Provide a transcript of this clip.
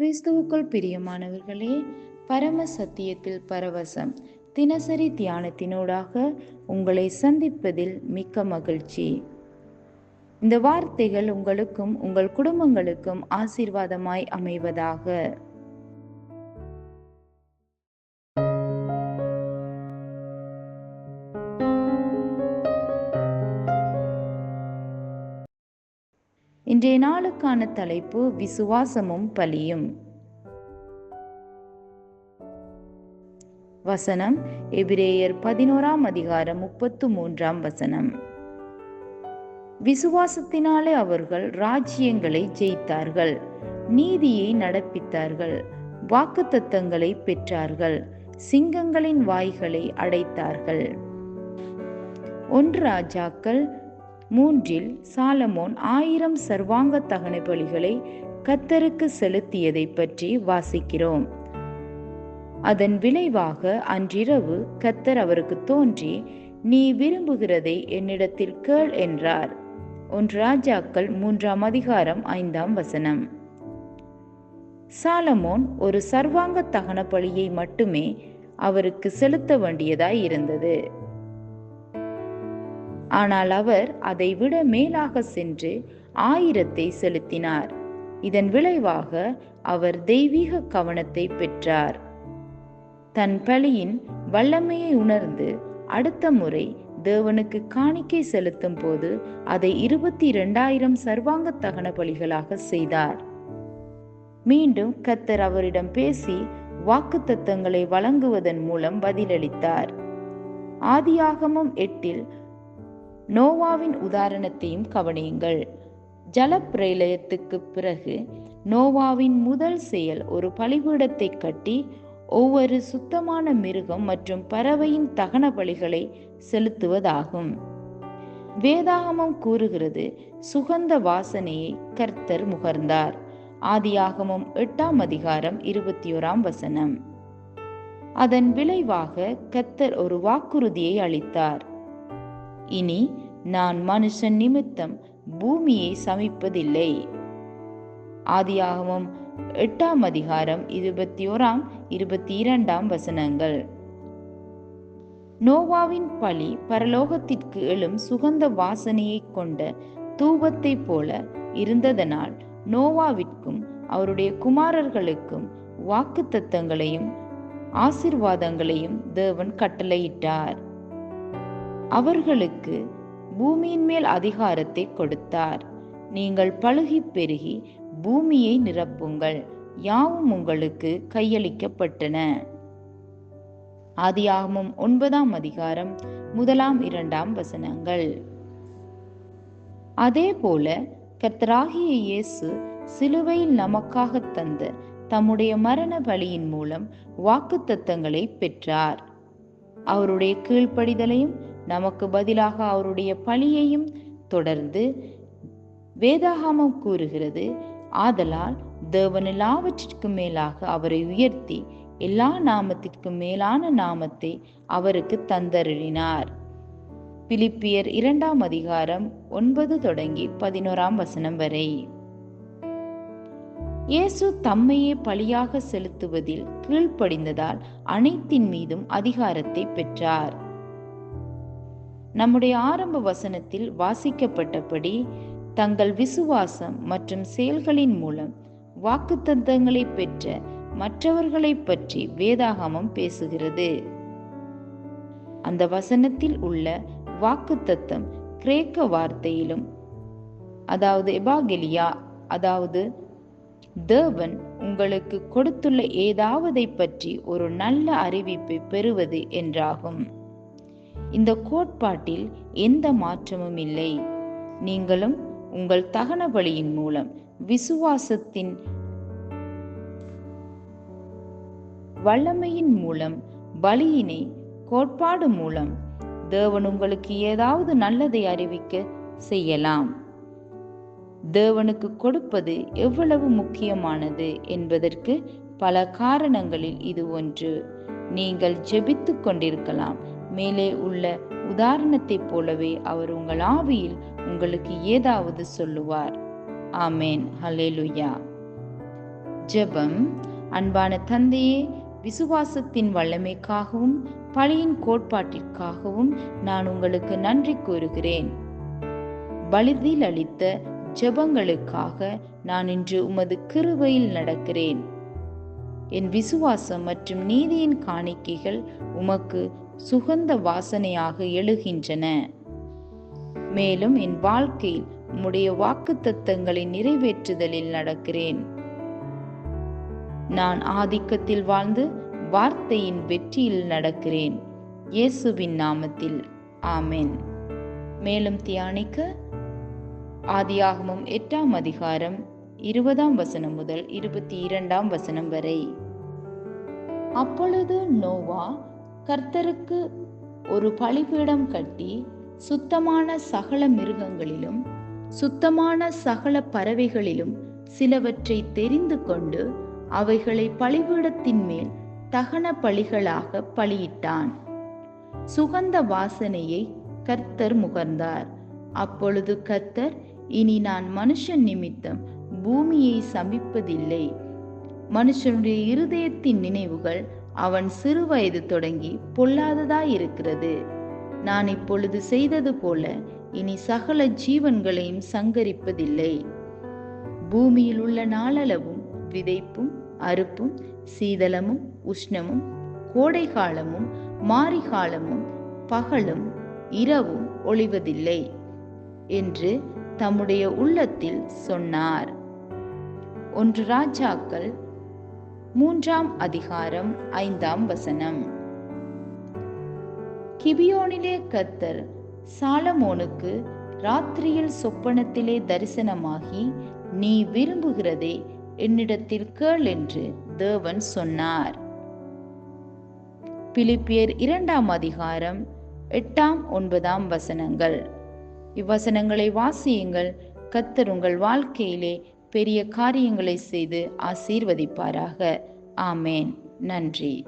கிறிஸ்துவுக்குள் பிரியமானவர்களே பரம சத்தியத்தில் பரவசம். தினசரி தியானத்தினூடாக உங்களை சந்திப்பதில் மிக்க மகிழ்ச்சி. இந்த வார்த்தைகள் உங்களுக்கும் உங்கள் குடும்பங்களுக்கும் ஆசீர்வாதமாய் அமைவதாக. நாளுக்கான தலைப்பு விசுவாசமும் பலியும். வசனம் எபிரேயர் பதினோராம் அதிகாரம் முப்பத்து மூன்றாம் வசனம். விசுவாசத்தினாலே அவர்கள் ராஜ்யங்களை ஜெயித்தார்கள். நீதியை நடப்பித்தார்கள். வாக்குத்தத்தங்களை பெற்றார்கள். சிங்கங்களின் வாய்களை அடைத்தார்கள். ஒன்று ராஜாக்கள் மூன்றில் சாலமோன் ஆயிரம் சர்வாங்க தகன பலிகளை கத்தருக்கு செலுத்தியதை பற்றி வாசிக்கிறோம். அதன் விளைவாக அன்றிரவு கத்தர் அவருக்கு தோன்றி நீ விரும்புகிறதை என்னிடத்தில் கேள் என்றார். ஒன்று ராஜாக்கள் மூன்றாம் அதிகாரம் ஐந்தாம் வசனம். சாலமோன் ஒரு சர்வாங்க தகன பலியை மட்டுமே அவருக்கு செலுத்த வேண்டியதாய் இருந்தது. ஆனால் அவர் அதை விட மேலாக சென்று ஆயிரத்தை செலுத்தினார். இதன் விளைவாக அவர் தெய்வீக கவனத்தை பெற்றார். தன் பலியின் வல்லமையை உணர்ந்து அடுத்த முறை தேவனுக்கு காணிக்கை செலுத்தும் போது அதை இருபத்தி இரண்டாயிரம் சர்வாங்க தகன பலிகளாக செய்தார். மீண்டும் கத்தர் அவரிடம் பேசி வாக்குத்தத்தங்களை வழங்குவதன் மூலம் பதிலளித்தார். ஆதியாகமம் எட்டில் நோவாவின் உதாரணத்தையும் கவனியுங்கள். ஜலப்பிரளயத்துக்கு பிறகு நோவாவின் முதல் செயல் ஒரு பலிபீடத்தை கட்டி ஒவ்வொரு சுத்தமான மிருகம் மற்றும் பறவையின் தகன பலிகளை செலுத்துவதாகும். வேதாகமம் கூறுகிறது சுகந்த வாசனையை கர்த்தர் முகர்ந்தார். ஆதியாகமம் எட்டாம் அதிகாரம் இருபத்தி ஓராம் வசனம். அதன் விளைவாக கத்தர் ஒரு வாக்குறுதியை அளித்தார். இனி நான் மனுஷன் நிமித்தம் பூமியை சமிப்பதில்லை. ஆதியாகவும் எட்டாம் அதிகாரம் இருபத்தி ஓராம் இருபத்தி இரண்டாம் வசனங்கள். நோவாவின் பழி பரலோகத்திற்கு எழும் சுகந்த வாசனையை கொண்ட தூபத்தை போல இருந்ததனால் நோவாவிற்கும் அவருடைய குமாரர்களுக்கும் வாக்கு தத்தங்களையும் ஆசிர்வாதங்களையும் தேவன் கட்டளையிட்டார். அவர்களுக்கு பூமியின் மேல் அதிகாரத்தை கொடுத்தார். நீங்கள் பழுகி பெருகி பூமியை நிரப்புங்கள். யாவும் உங்களுக்கு கையளிக்கப்பட்டன. ஆதியாகமும் ஒன்பதாம் அதிகாரம் முதலாம் இரண்டாம் வசனங்கள். அதே போல கர்த்தராகிய இயேசு சிலுவையில் நமக்காக தந்த தம்முடைய மரண பலியின் மூலம் வாக்குத்தத்தங்களை பெற்றார். அவருடைய கீழ்ப்படிதலையும் நமக்கு பதிலாக அவருடைய பழியையும் தொடர்ந்து வேதாகமம் கூறுகிறது. ஆதலால் தேவன் எல்லாவற்றிற்கும் மேலாக அவரை உயர்த்தி எல்லா நாமத்திற்கும் மேலான நாமத்தை அவருக்கு தந்தருளினார். பிலிப்பியர் இரண்டாம் அதிகாரம் ஒன்பது தொடங்கி பதினோராம் வசனம் வரை. இயேசு தம்மையே பலியாக செலுத்துவதில் கீழ்ப்படிந்ததால் அனைத்தின் மீதும் அதிகாரத்தை பெற்றார். நம்முடைய ஆரம்ப வசனத்தில் வாசிக்கப்பட்டபடி தங்கள் விசுவாசம் மற்றும் செயல்களின் மூலம் வாக்குத்தத்தங்களை பெற்ற மற்றவர்களை பற்றி வேதாகமம் பேசுகிறது. அந்த வசனத்தில் உள்ள வாக்குத்தத்தம் கிரேக்க வார்த்தையிலும் அதாவது எபாகெலியா அதாவது தேவன் உங்களுக்கு கொடுத்துள்ள ஏதாவதை பற்றி ஒரு நல்ல அறிவிப்பை பெறுவது என்றாகும். இந்த கோட்பாட்டில் எந்த மாற்றமும் இல்லை. நீங்களும் உங்கள் தகன வழியின் மூலம் விசுவாசத்தின் வல்லமையின் மூலம் பலியினை கோட்பாடு மூலம் தேவன் உங்களுக்கு ஏதாவது நல்லதை அறிவிக்க செய்யலாம். தேவனுக்கு கொடுப்பது எவ்வளவு முக்கியமானது என்பதற்கு பல காரணங்களில் இது ஒன்று. நீங்கள் ஜெபித்து கொண்டிருக்கலாம். மேலே உள்ள உதாரணத்தைப் போலவே அவர் உங்கள் ஆவியில் உங்களுக்கு ஏதாவது சொல்லுவார். ஆமேன். ஹலேலுயா ஜெபம். அன்பான தந்தையே விசுவாசத்தின் வல்லமைக்காகவும் பழியின் கோட்பாட்டிற்காகவும் நான் உங்களுக்கு நன்றி கூறுகிறேன். பலிதில் அளித்த ஜெபங்களுக்காக நான் இன்று உமது கிருவையில் நடக்கிறேன். என் விசுவாசம் மற்றும் நீதியின் காணிக்கைகள் உமக்கு சுகந்த வாசனையாக எழுகின்றன. மேலும் என் வாழ்க்கையில் உம்முடைய வாக்கு வாக்குத்தத்தங்களை நிறைவேற்றுதலில் நடக்கிறேன். நான் ஆதிக்கத்தில் வாழ்ந்து வார்த்தையின் வெற்றியில் நடக்கிறேன். இயேசுவின் நாமத்தில். ஆமேன். மேலும் தியானிக்க ஆதியாகமும் எட்டாம் அதிகாரம் இருபதாம் வசனம் முதல் இருபத்தி இரண்டாம் வசனம் வரை. அப்பொழுது நோவா கர்த்தருக்கு ஒரு பலிபீடம் கட்டி சுத்தமான சகல மிருகங்களிலும் சுத்தமான சகல பறவைகளிலும் சிலவற்றை தெரிந்து கொண்டு அவைகளை பலிபீடத்தின் மேல் தகன பலிகளாக பலியிட்டான் சுகந்த வாசனையை கர்த்தர் முகர்ந்தார். அப்பொழுது கர்த்தர் இனி நான் மனுஷன் நிமித்தம் பூமியை சமிப்பதில்லை மனுஷனுடைய இருதயத்தின் நினைவுகள் அவன் சிறுவயது தொடங்கி பொல்லாததாயிருக்கிறது நான் இப்பொழுது செய்தது போல இனி சகல ஜீவன்களையும் சங்கரிப்பதில்லை. பூமியில் உள்ள நாளளவும் விதைப்பும் அறுப்பும் சீதளமும் உஷ்ணமும் கோடை காலமும் மாரிகாலமும் பகலும் இரவும் ஒளிவதில்லை என்று தம்முடைய உள்ளத்தில் சொன்னார். ஒன்று ராஜாக்கள் மூன்றாம் அதிகாரம் ஐந்தாம் வசனம். கிபியோனிலே கத்தர் சாலமோனுக்கு ராத்திரியில் சொப்பனத்திலே தரிசனமாகி நீ விரும்புகிறதே என்னிடத்தில் கேள் என்று தேவன் சொன்னார். பிலிப்பியர் இரண்டாம் அதிகாரம் எட்டாம் ஒன்பதாம் வசனங்கள். இவ்வசனங்களை வாசியுங்கள். கத்தர் உங்கள் வாழ்க்கையிலே பெரிய காரியங்களை செய்து ஆசீர்வதிப்பாராக. ஆமேன். நன்றி.